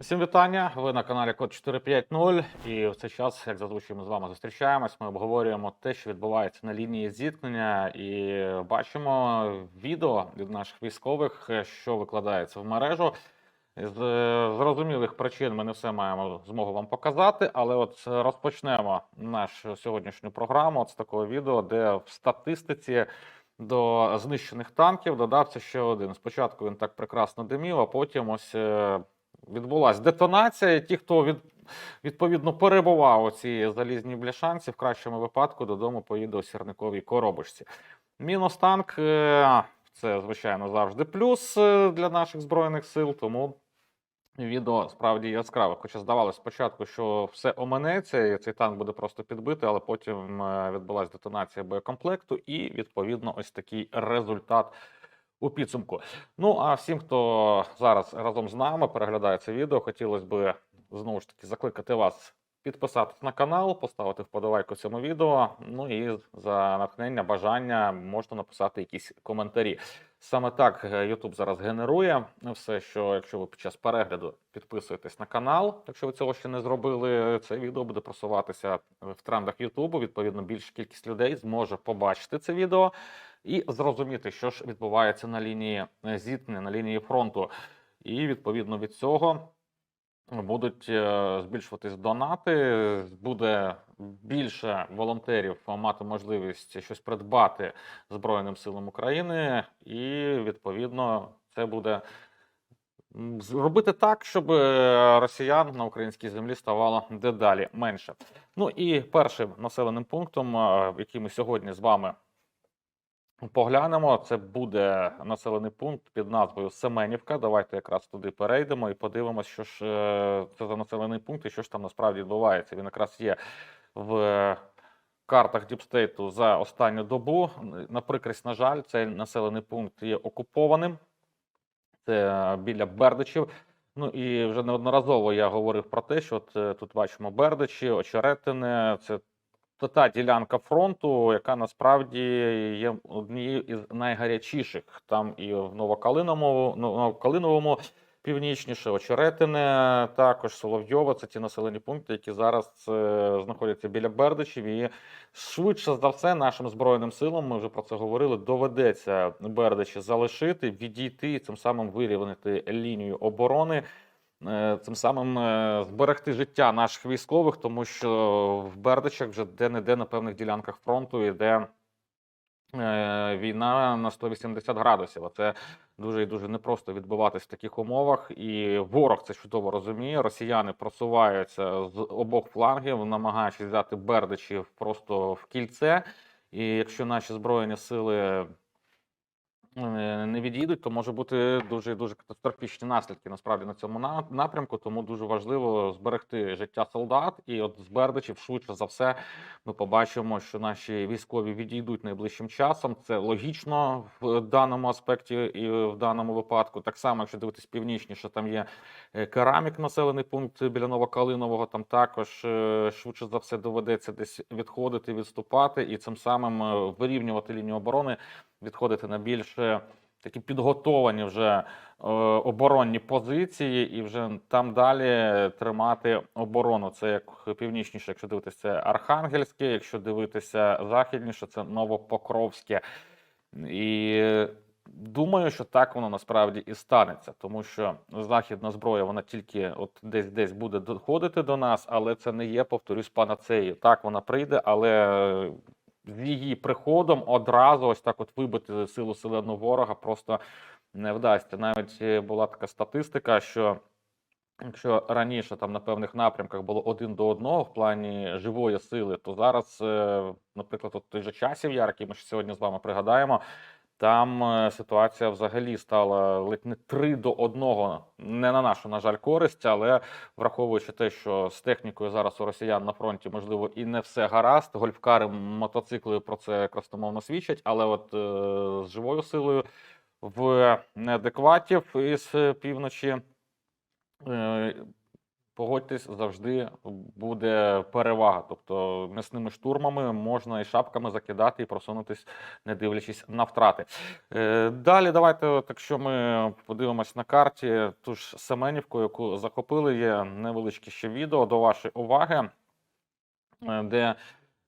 Всім вітання. Ви на каналі Код 450 і в цей час, як зазвичай, ми з вами зустрічаємось. Ми обговорюємо те, що відбувається на лінії зіткнення, і бачимо відео від наших військових, що викладається в мережу. З е, зрозумілих причин ми не все маємо змогу вам показати, але от розпочнемо нашу сьогоднішню програму от з такого відео, де в статистиці до знищених танків додався ще один. Спочатку він так прекрасно димів, а потім ось е, відбулася детонація. Ті, хто від, відповідно перебував у цій залізній бляшанці, в кращому випадку додому поїде у сірниковій коробочці. Мінус танк е, це, звичайно, завжди плюс е, для наших збройних сил, тому. Відео справді яскраве. Хоча здавалося спочатку, що все оминеться, і цей танк буде просто підбитий, але потім е, відбулася детонація боєкомплекту, і відповідно ось такий результат у підсумку. Ну а всім, хто зараз разом з нами переглядає це відео, хотілося б знову ж таки закликати вас підписатись на канал, поставити вподобайку цьому відео. Ну і за натхнення, бажання можна написати якісь коментарі. Саме так е, YouTube зараз генерує все, що якщо ви під час перегляду підписуєтесь на канал, якщо ви цього ще не зробили, це відео буде просуватися в трендах YouTube. Відповідно, більша кількість людей зможе побачити це відео і зрозуміти, що ж відбувається на лінії е, зіткнення, на лінії фронту. І відповідно від цього будуть е, збільшуватись донати, буде більше волонтерів мати можливість щось придбати Збройним силам України, і відповідно це буде зробити так, щоб е, росіян на українській землі ставало дедалі менше. Ну і першим населеним пунктом, який ми сьогодні з вами Поглянемо, це буде населений пункт під назвою Семенівка. Давайте якраз туди перейдемо і подивимось, що ж е, це за населений пункт і що ж там насправді відбувається. Він якраз є в картах Діпстейту за останню добу. На прикрість, на жаль, цей населений пункт є окупованим. Це біля Бердичів. Ну і вже неодноразово я говорив про те, що от е, тут бачимо Бердичі, Очеретине. Це то та ділянка фронту, яка насправді є однією із найгарячіших. Там і в Новокалиновому, Новокалиновому північніше, Очеретине, також Соловйова. Це ті населені пункти, які зараз е, знаходяться біля Бердичів. І швидше за все, нашим збройним силам, ми вже про це говорили, доведеться Бердичі залишити, відійти і цим самим вирівняти лінію оборони. Е, Цим самим е, зберегти життя наших військових, тому що в Бердичах вже де-не-де на певних ділянках фронту йде е, війна на 180 градусів. А це дуже і дуже непросто відбуватись в таких умовах. І ворог це чудово розуміє. Росіяни просуваються з обох флангів, намагаючись взяти Бердичів просто в кільце. І якщо наші збройні сили е, не відійдуть, то може бути дуже дуже катастрофічні наслідки насправді на цьому на- напрямку. Тому дуже важливо зберегти життя солдат. І от з Бердичів швидше за все ми побачимо, що наші військові відійдуть найближчим часом. Це логічно в даному аспекті і в даному випадку. Так само, якщо дивитись північніше, там є е, керамік, населений пункт біля Новокалинового. Там також е, швидше за все доведеться десь відходити, відступати і цим самим е, вирівнювати лінію оборони, відходити на більш е, такі підготовані вже е, оборонні позиції, і вже там далі тримати оборону. Це як північніше, якщо дивитися, Архангельське, якщо дивитися західніше, це Новопокровське. І думаю, що так воно насправді і станеться, тому що західна зброя вона тільки от десь десь буде доходити до нас, але це не є, повторюсь, панацеї. Так вона прийде, але з її приходом одразу ось так от вибити силу селену ворога просто не вдасться. Навіть е, була така статистика, що якщо раніше там на певних напрямках було один до одного в плані живої сили, то зараз, е, наприклад, от той же часів яр, ми ще сьогодні з вами пригадаємо. Там е, ситуація взагалі стала ледь не три до одного. Не на нашу, на жаль, користь, але враховуючи те, що з технікою зараз у росіян на фронті можливо і не все гаразд. Гольфкари, мотоцикли про це красномовно свідчать, але от е, з живою силою в неадекватів із півночі. Погодьтесь, завжди буде перевага. Тобто м'ясними штурмами можна і шапками закидати і просунутись, не дивлячись на втрати. Е, Далі давайте, от, якщо ми подивимось на карті, ту ж Семенівку, яку захопили, є невеличке ще відео до вашої уваги, е, де,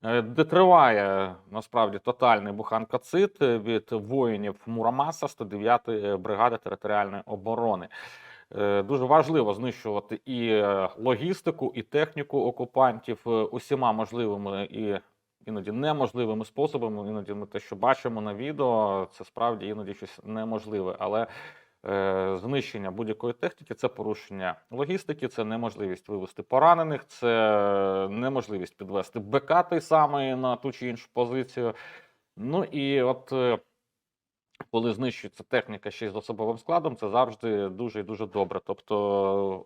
е, де триває насправді тотальний буханкацит від воїнів Мурамаса 109-ї бригади територіальної оборони. Е, Дуже важливо знищувати і е, логістику, і техніку окупантів е, усіма можливими і іноді неможливими способами. Іноді ми те, що бачимо на відео, це справді іноді щось неможливе. Але знищення будь-якої техніки це порушення логістики, це неможливість вивести поранених, це неможливість підвести БК той самий на ту чи іншу позицію. Ну і от. Коли знищується техніка ще з особовим складом, це завжди дуже і дуже добре. Тобто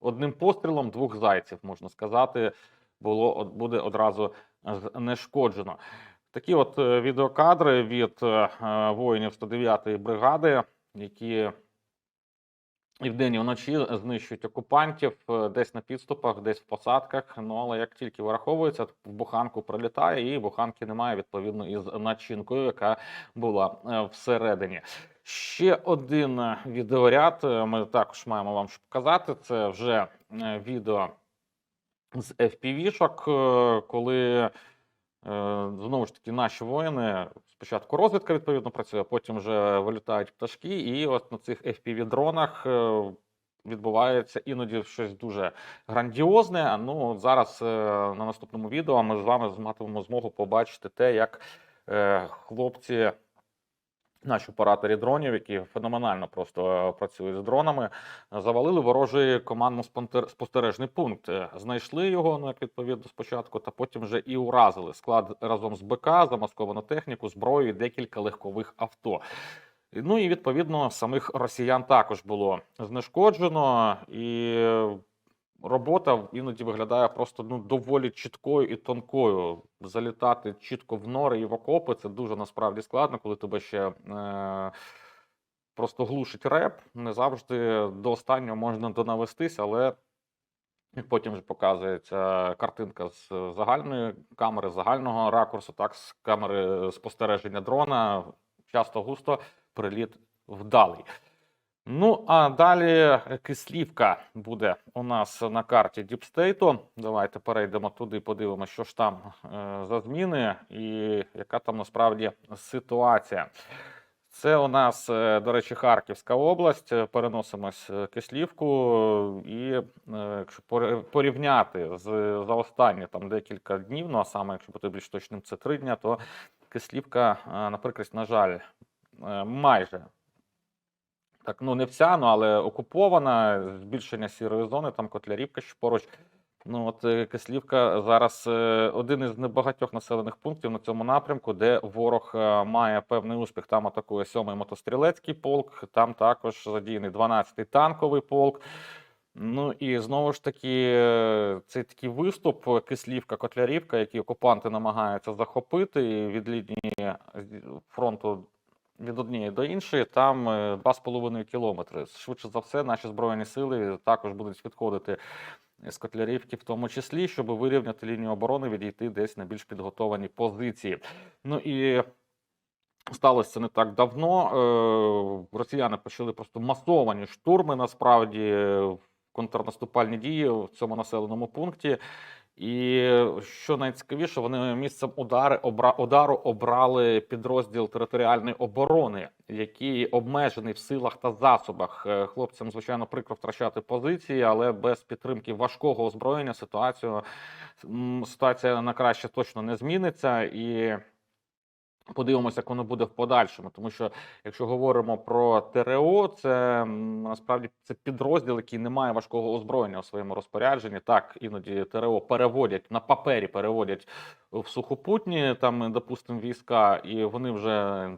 одним пострілом двох зайців, можна сказати, було буде одразу знешкоджено. Такі от е, відеокадри від е, е, воїнів 109-ї бригади, які і вдень, і вночі знищують окупантів е, десь на підступах, десь в посадках. Ну але як тільки вираховується, в буханку прилітає, і буханки немає відповідно із начинкою, яка була е, всередині. Ще один е, відеоряд е, ми також маємо вам показати. Це вже е, відео з FPV-шок, е, коли е, знову ж таки наші воїни спочатку розвідка відповідно працює, потім вже вилітають пташки, і от на цих FPV-дронах е, відбувається іноді щось дуже грандіозне. Ну зараз е, на наступному відео ми з вами матимемо змогу побачити те, як е, хлопці. Наші операторі дронів, які феноменально просто е, працюють з дронами, завалили ворожий командно-спостережний пункт. Е, Знайшли його, ну як відповідно спочатку, та потім вже і уразили склад разом з БК, замасковану техніку, зброю, і декілька легкових авто. Ну і відповідно самих росіян також було знешкоджено, і робота іноді виглядає просто ну доволі чіткою і тонкою. Залітати чітко в нори і в окопи це дуже насправді складно, коли тебе ще. Е- Просто глушить реп, не завжди до останнього можна донавестись, але потім вже показується картинка з загальної камери, загального ракурсу, так з камери спостереження дрона. Часто густо приліт вдалий. Ну, а далі Кислівка буде у нас на карті Діпстейту. Давайте перейдемо туди, подивимося, що ж там е, за зміни і яка там насправді ситуація. Це у нас, е, до речі, Харківська область. Е, Переносимось Кислівку, і е, якщо порівняти з за останні там декілька днів, ну а саме, якщо бути більш точним, це три дня, то Кислівка, е, наприклад, на жаль, е, майже так, ну не вся, ну але окупована, збільшення сірої зони, там Котлярівка ще поруч. Ну от е, Кислівка зараз е, один із небагатьох населених пунктів на цьому напрямку, де ворог е, має певний успіх. Там атакує 7-й мотострілецький полк, там також задіяний 12-й танковий полк. Ну і знову ж таки, цей такий виступ Кислівка, Котлярівка, які окупанти намагаються захопити від лінії фронту від однієї до іншої, там е, 2,5 кілометри. Швидше за все, наші збройні сили також будуть відходити з Котлярівки, в тому числі, щоб вирівняти лінію оборони, відійти десь на більш підготовані позиції. Ну і сталося не так давно. Е, Росіяни почали просто масовані штурми, насправді, е, контрнаступальні дії в цьому населеному пункті. І що найцікавіше, вони місцем удари обра, удару обрали підрозділ територіальної оборони, який обмежений в силах та засобах. Е, Хлопцям, звичайно, прикро втрачати позиції, але без підтримки важкого озброєння ситуацію ситуація на краще точно не зміниться і. Подивимося, як воно буде в подальшому, тому що якщо говоримо про ТРО, це насправді це підрозділ, який не має важкого озброєння у своєму розпорядженні. Так, іноді ТРО переводять на папері, переводять в сухопутні там, допустимо, війська, і вони вже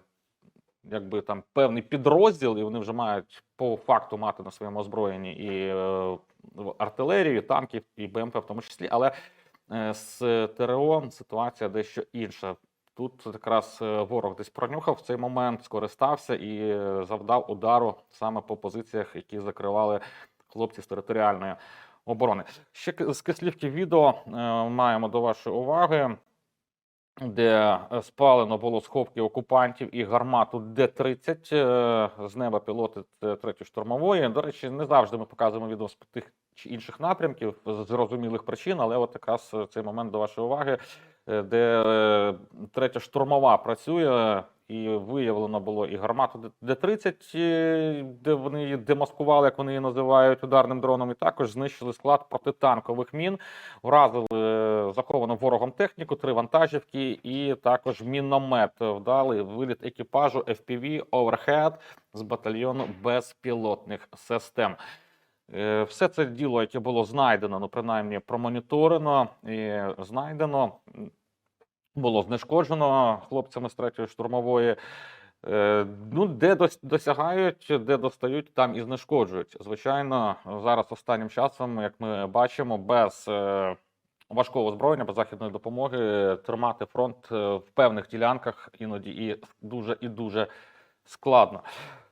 якби там певний підрозділ, і вони вже мають по факту мати на своєму озброєнні і е, артилерію, і танків, і БМП в тому числі. Але е, з ТРО ситуація дещо інша. Тут якраз е, ворог десь пронюхав в цей момент, скористався і е, завдав удару саме по позиціях, які закривали хлопці з територіальної оборони. Ще з кислівки відео е, маємо до вашої уваги, де спалено було сховки окупантів і гармату Д-30 е, з неба пілоти т- третьої штурмової. До речі, не завжди ми показуємо відео з тих чи інших напрямків з зрозумілих причин, але от якраз е, цей момент до вашої уваги, е, де е, третя штурмова працює. І виявлено було і гармату Д- Д-30, е, де вони її демаскували, як вони її називають, ударним дроном, і також знищили склад протитанкових мін, вразили заховану ворогом техніку, три вантажівки, і також міномет вдали виліт екіпажу FPV Overhead з батальйону безпілотних систем. Е, Все це діло, яке було знайдено, ну принаймні промоніторено і знайдено, було знешкоджено хлопцями з третьої штурмової. Е, Ну, де дос- досягають, де достають, там і знешкоджують. Звичайно, зараз останнім часом, як ми бачимо, без е, важкого озброєння, без західної допомоги тримати фронт в певних ділянках іноді і дуже і дуже складно.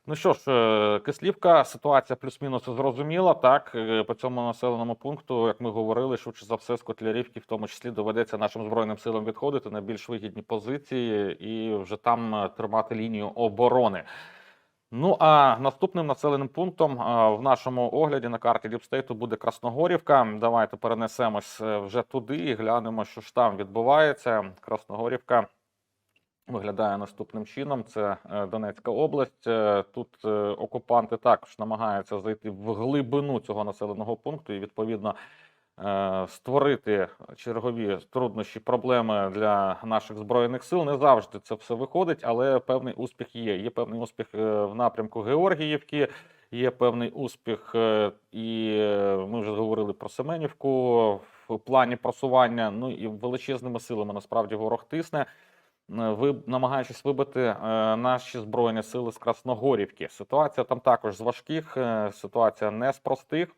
Ну що ж, е, Кислівка, ситуація плюс-мінус зрозуміла. Так, Е, по цьому населеному пункту, як ми говорили, швидше за все, з Котлярівки, в тому числі, доведеться нашим збройним силам відходити на більш вигідні позиції і вже там е, тримати лінію оборони. Ну а наступним населеним пунктом в нашому огляді на карті Діпстейту буде Красногорівка. Давайте перенесемось вже туди і глянемо, що ж там відбувається. Красногорівка виглядає наступним чином: це е, Донецька область. Е, Тут е, окупанти також намагаються зайти в глибину цього населеного пункту і відповідно. Створити чергові труднощі, проблеми для наших збройних сил не завжди це все виходить, але певний успіх є. Є певний успіх в напрямку Георгіївки, є певний успіх, і ми вже говорили про Семенівку в плані просування. Ну і величезними силами насправді ворог тисне. Е, Ви намагаючись вибити е, наші збройні сили з Красногорівки. Ситуація там також з важких, е, ситуація не з простих,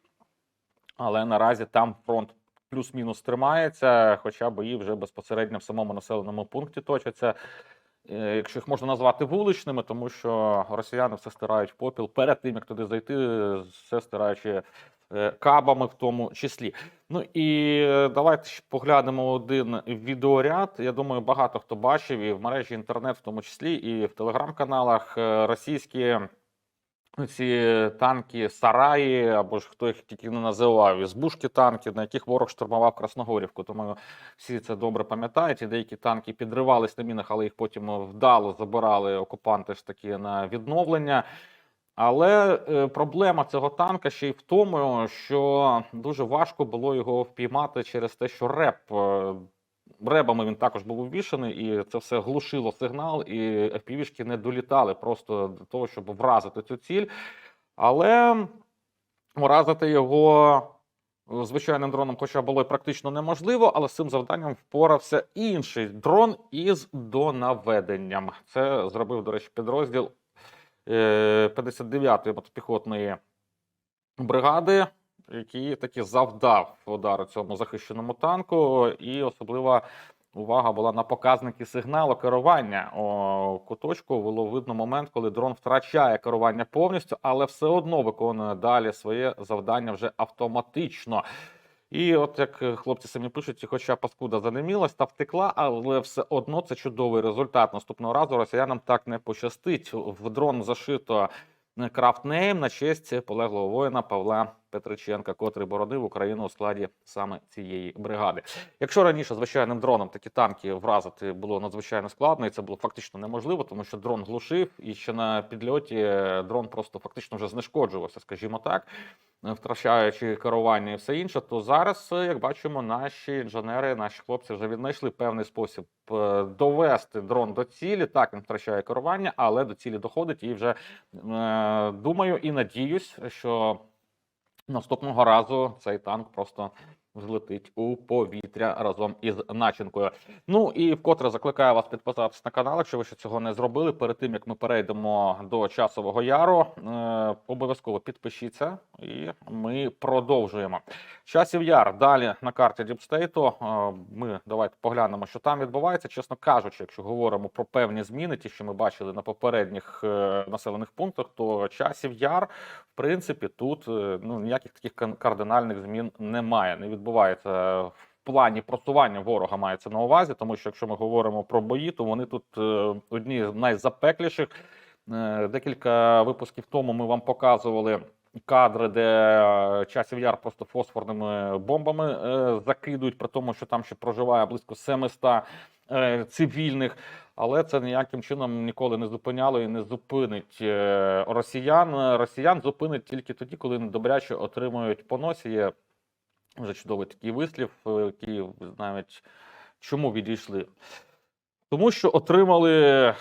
але наразі там фронт плюс-мінус тримається, хоча бої вже безпосередньо в самому населеному пункті точаться. Якщо їх можна назвати вуличними, тому що росіяни все стирають попіл перед тим, як туди зайти, все стираючи кабами в тому числі. Ну і е, давайте поглянемо один відеоряд. Я думаю, багато хто бачив і в мережі інтернет, в тому числі, і в телеграм-каналах е, російські ці танки Сараї, або ж хто їх тільки не називав, ізбушки танки, на яких ворог штурмував Красногорівку. Тому всі це добре пам'ятають. І деякі танки підривались на мінах, але їх потім вдало забирали окупанти ж таки на відновлення. Але е, проблема цього танка ще й в тому, що дуже важко було його впіймати через те, що реп е, ребами він також був увішаний, і це все глушило сигнал, і FPV-шки не долітали просто до того, щоб вразити цю ціль. Але вразити його е, звичайним дроном, хоча було й практично неможливо, але з цим завданням впорався інший дрон із донаведенням. Це зробив, до речі, підрозділ 59-ї мотопіхотної бригади, який таки завдав удару цьому захищеному танку, і особлива увага була на показники сигналу керування. У куточку було видно момент, коли дрон втрачає керування повністю, але все одно виконує далі своє завдання вже автоматично. І от як е, хлопці самі пишуть, хоча паскуда занемілась та втекла, але все одно це чудовий результат. Наступного разу росіянам так не пощастить. В дрон зашито крафтнейм на честь полеглого воїна Павла Петриченка, котрий боронив Україну у складі саме цієї бригади. Якщо раніше звичайним дроном такі танки вразити було надзвичайно складно, і це було фактично неможливо, тому що дрон глушив, і ще на підльоті дрон просто фактично вже знешкоджувався, скажімо так, втрачаючи керування і все інше. То зараз, е, як бачимо, наші інженери, наші хлопці вже віднайшли певний спосіб е, довести дрон до цілі. Так він втрачає керування, але до цілі доходить і вже е, думаю і надіюсь, що наступного разу цей танк просто взлетить у повітря разом із начинкою. Ну і вкотре закликаю вас підписатися на канал, якщо ви ще цього не зробили. Перед тим як ми перейдемо до часового яру, е, обов'язково підпишіться, і ми продовжуємо. Часів яр далі на карті Діпстейту. Е, Ми давайте поглянемо, що там відбувається. Чесно кажучи, якщо говоримо про певні зміни, ті, що ми бачили на попередніх е, населених пунктах, то часів яр, в принципі, тут ну ніяких таких кардинальних змін немає. Не відбувається в плані просування ворога мається на увазі, тому що якщо ми говоримо про бої, то вони тут е, одні з найзапекліших. Е, Декілька випусків тому ми вам показували кадри, де е, часів яр просто фосфорними бомбами закидують, при тому, що там ще проживає близько 700 е, цивільних. Але це ніяким чином ніколи не зупиняло і не зупинить росіян. Росіян зупинить тільки тоді, коли добряче отримують по носі. Вже чудовий такий вислів, е, який ви навіть чому відійшли. Тому що отримали е,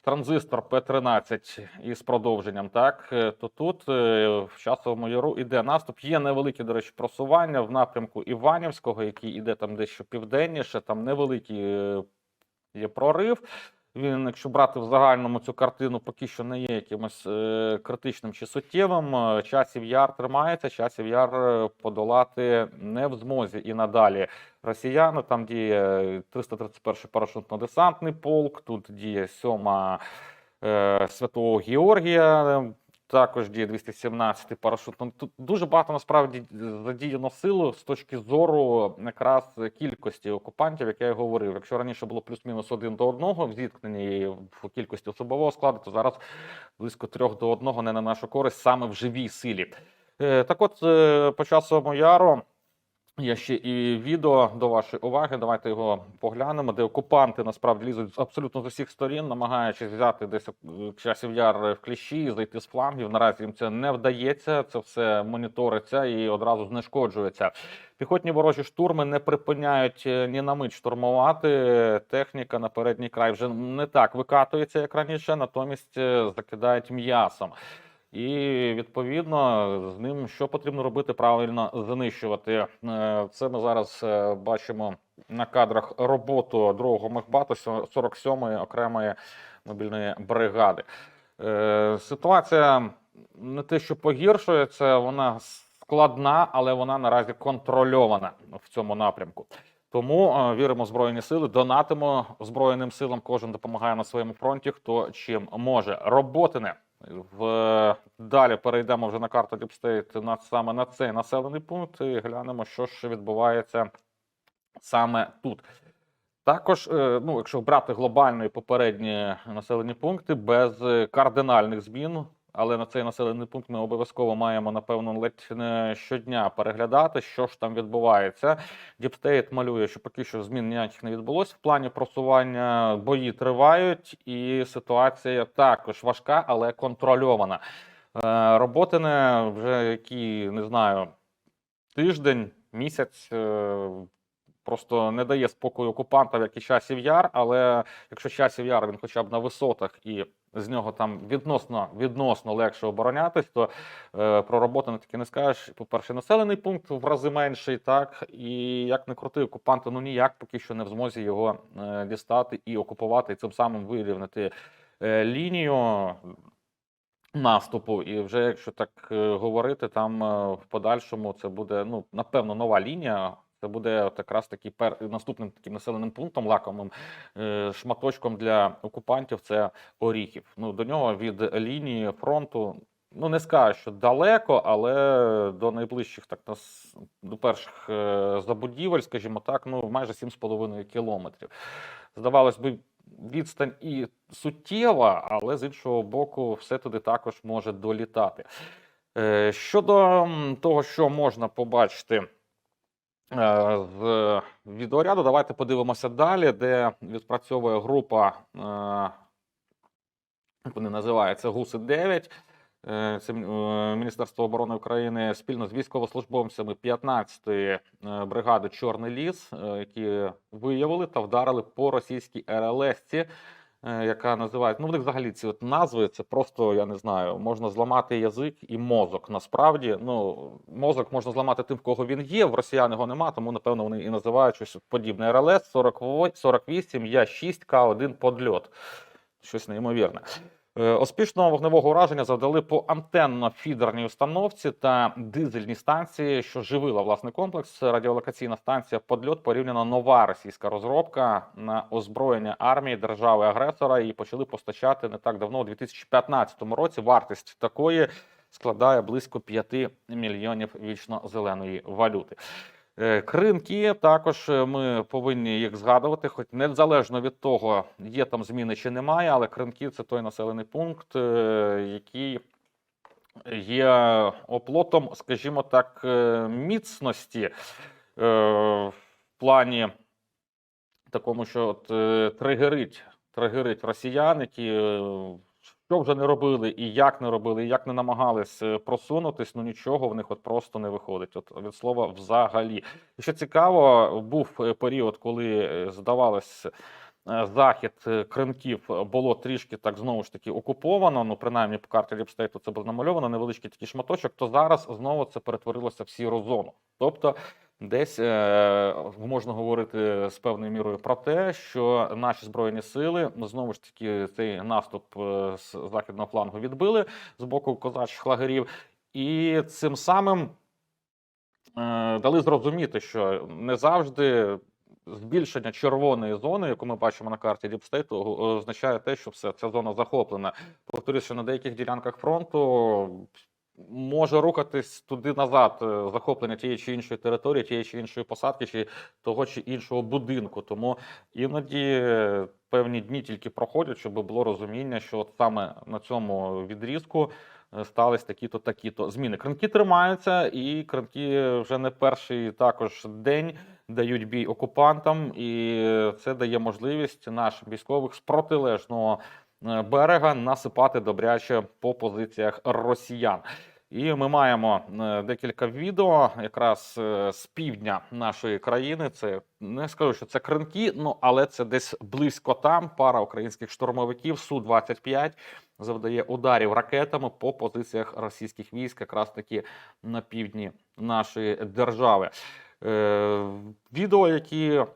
транзистор П-13 із продовженням, так е, то тут в часовому яру іде наступ. Є невелике, до речі, просування в напрямку Іванівського, який іде там дещо південніше. Там невеликий є прорив. Він, якщо брати в загальному цю картину, поки що не є якимось е, критичним чи суттєвим. Е, Часів яр тримається, часів яр е, подолати не в змозі і надалі. Росіяни там діє 331 парашютно-десантний полк, тут діє 7 е, Святого Георгія. Також діє 217-й парашутно. Тут дуже багато насправді задіяно силу з точки зору якраз кількості окупантів, як я і говорив. Якщо раніше було плюс-мінус один до одного в зіткненні в кількості особового складу, то зараз близько трьох до одного не на нашу користь саме в живій силі. Е, Так от, е, по часовому яру Є ще і відео до вашої уваги. Давайте його поглянемо, де окупанти насправді лізуть абсолютно з усіх сторін, намагаючись взяти десь е, часів яр в кліщі і зайти з флангів. Наразі їм це не вдається. Це все моніториться і одразу знешкоджується. Піхотні ворожі штурми не припиняють е, ні на мить штурмувати. Техніка на передній край вже не так викатується, як раніше, натомість е, закидають м'ясом. І відповідно з ним що потрібно робити правильно знищувати. Е, Це ми зараз е, бачимо на кадрах роботу другого мехбату 47-ї окремої мобільної бригади. Е, Ситуація не те, що погіршується, вона складна, але вона наразі контрольована в цьому напрямку. Тому віримо в збройні сили, донатимо збройним силам. Кожен допомагає на своєму фронті, хто чим може. Роботине в далі перейдемо вже на карту Діпстейт на саме на цей населений пункт і глянемо, що ж відбувається саме тут. Також, е, ну, якщо брати глобально і попередні населені пункти без кардинальних змін, але на цей населений пункт ми обов'язково маємо, напевно, ледь не щодня переглядати, що ж там відбувається. Діпстейт малює, що поки що змін ніяких не відбулося. В плані просування бої тривають, і ситуація також важка, але контрольована. Е, Роботи не вже які не знаю, тиждень, місяць. е, Просто не дає спокою окупантам, як і часів яр. Але якщо часів яр він хоча б на висотах і з нього там відносно відносно легше оборонятись, то е, про роботу не таки не скажеш. По-перше, населений пункт в рази менший, так і як не крути, окупанти ну ніяк поки що не в змозі його е, дістати і окупувати, і цим самим вирівняти е, лінію наступу. І вже якщо так е, говорити, там е, в подальшому це буде ну напевно нова лінія. Це буде от якраз таки пер наступним таким населеним пунктом, лакомим е, шматочком для окупантів. Це Оріхів. Ну до нього від лінії фронту. Ну, не скажу, що далеко, але до найближчих, так до перших е, забудівель, скажімо так, ну майже 7,5 кілометрів. Здавалось би, відстань і суттєва, але з іншого боку, все туди також може долітати. Е, Щодо того, що можна побачити з відеоряду, давайте подивимося далі, де відпрацьовує група, е, як вони називаються, ГУСи 9. Е, Це е, Міністерство оборони України спільно з військовослужбовцями 15-ї е, бригади Чорний ліс, е, які виявили та вдарили по російській РЛС е, яка називається. Ну, в них взагалі ці от назви, це просто, я не знаю, можна зламати язик і мозок. Насправді, ну, мозок можна зламати тим, в кого він є, в росіян його нема, тому, напевно, вони і називають щось подібне. РЛС 48, я 6 К1 подльот. Щось неймовірне. Е, Успішного вогневого ураження завдали по антенно-фідерній установці та дизельній станції, що живила власний комплекс. Радіолокаційна станція Подльот порівняно нова російська розробка на озброєння армії держави-агресора. Її почали постачати не так давно, у 2015 році. Вартість такої складає близько 5 мільйонів вічно зеленої валюти. Е, Кринки також е, ми повинні їх згадувати, хоч незалежно від того, є там зміни чи немає, але Кринки це той населений пункт, е, який є оплотом, скажімо так, міцності в плані такому, що от, тригерить, тригерить росіян, які що вже не робили, і як не робили, і як не намагались е, просунутись, ну нічого в них от просто не виходить. От від слова взагалі. І що цікаво, був е, період, коли е, здавалось. Захід Кринків було трішки так знову ж таки окуповано. Ну принаймні по карті Ліпстейту це було намальовано невеличкий такий шматочок. То зараз знову це перетворилося в сіру зону. Тобто, десь е, можна говорити з певною мірою про те, що наші збройні сили ну, знову ж таки цей наступ е, з західного флангу відбили з боку козачих лагерів, і цим самим е, дали зрозуміти, що не завжди збільшення червоної зони, яку ми бачимо на карті Діпстейту, означає те, що все ця зона захоплена. Повторюю, що на деяких ділянках фронту може рухатись туди назад е, захоплення тієї чи іншої території, тієї чи іншої посадки, чи того чи іншого будинку. Тому іноді е, певні дні тільки проходять, щоб було розуміння, що от саме на цьому відрізку е, стались такі-то, такі-то зміни. Кринки тримаються, і кринки вже не перший також день дають бій окупантам, і це дає можливість нашим військових з протилежного берега насипати добряче по позиціях росіян. І ми маємо е, декілька відео якраз е, з півдня нашої країни. Це не скажу, що це кринки, ну але це десь близько там. Пара українських штурмовиків су 25 завдає ударів ракетами по позиціях російських військ, якраз таки на півдні нашої держави. Е, відео, які е,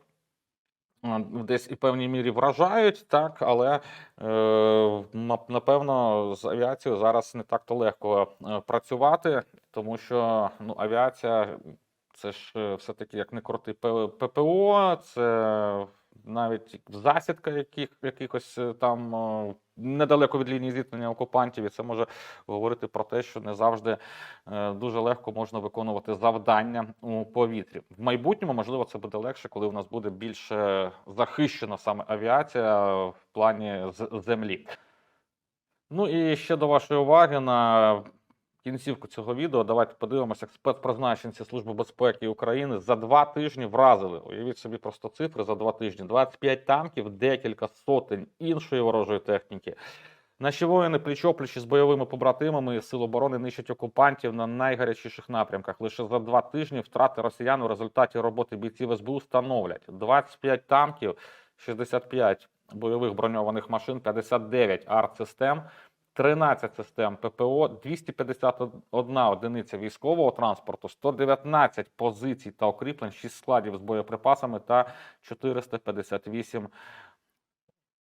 десь і певній мірі вражають, так, але е, напевно з авіацією зараз не так то легко е, працювати, тому що ну, авіація це ж е, все-таки як не крути ППО, це навіть засідка яких, якихось е, там е, недалеко від лінії зіткнення окупантів, і це може говорити про те, що не завжди е, дуже легко можна виконувати завдання у повітрі. В майбутньому, можливо, це буде легше, коли у нас буде більше захищена саме авіація в плані землі. Ну і ще до вашої уваги на кінцівку цього відео. Давайте подивимося, як спецпризначенці Служби безпеки України за два тижні вразили. Уявіть собі просто цифри за два тижні: 25 танків, декілька сотень іншої ворожої техніки. Наші воїни пліч-опліч з бойовими побратимами сил оборони нищать окупантів на найгарячіших напрямках. Лише за два тижні втрати росіян у результаті роботи бійців СБУ становлять 25 танків, 65 бойових броньованих машин, 59 арт-систем, 13 систем ППО, 251 одиниця військового транспорту, 119 позицій та укріплень, 6 складів з боєприпасами та 458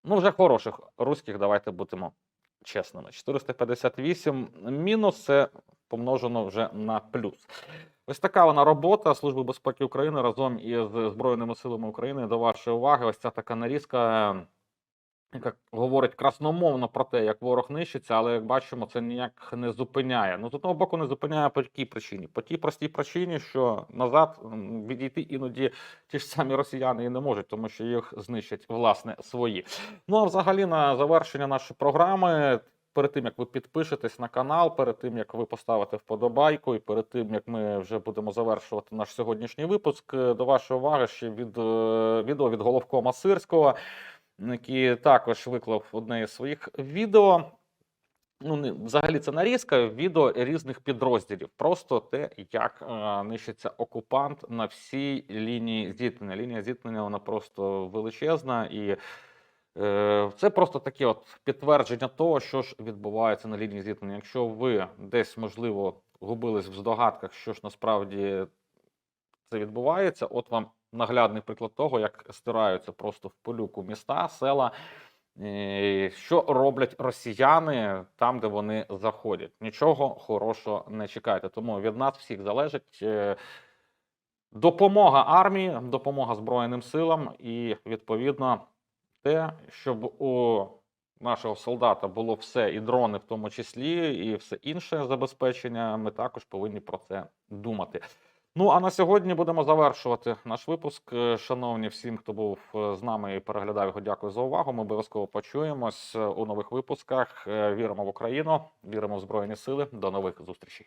ну вже хороших руських, давайте будемо чесними. 458 мінус це помножено вже на плюс. Ось така вона робота Служби безпеки України разом із Збройними силами України. До вашої уваги, ось ця така нарізка, яка говорить красномовно про те, як ворог нищиться, але як бачимо, це ніяк не зупиняє. Ну з одного боку, не зупиняє по якій причині? По тій простій причині, що назад відійти іноді ті ж самі росіяни і не можуть, тому що їх знищать власне свої. Ну а взагалі на завершення нашої програми. Перед тим як ви підпишетесь на канал, перед тим як ви поставите вподобайку, і перед тим як ми вже будемо завершувати наш сьогоднішній випуск, до вашої уваги ще від е, відео від головкома Сирського, який також виклав одне із своїх відео. Ну, взагалі це нарізка відео різних підрозділів. Просто те, як е, нищиться окупант на всій лінії зіткнення. Лінія зіткнення вона просто величезна і Е, Це просто таке от підтвердження того, що ж відбувається на лінії зіткнення. Якщо ви десь, можливо, губились в здогадках, що ж насправді це відбувається, от вам наглядний приклад того, як стираються просто в полюку міста, села. Що роблять росіяни там, де вони заходять? Нічого хорошого не чекайте. Тому від нас всіх залежить е, допомога армії, допомога Збройним силам і відповідно те, щоб у нашого солдата було все, і дрони в тому числі, і все інше забезпечення. Ми також повинні про це думати. Ну а на сьогодні будемо завершувати наш випуск. Е, Шановні всім, хто був е, з нами і переглядав його, дякую за увагу. Ми обов'язково почуємось е, у нових випусках. Віримо в Україну, віримо в Збройні Сили. До нових зустрічей.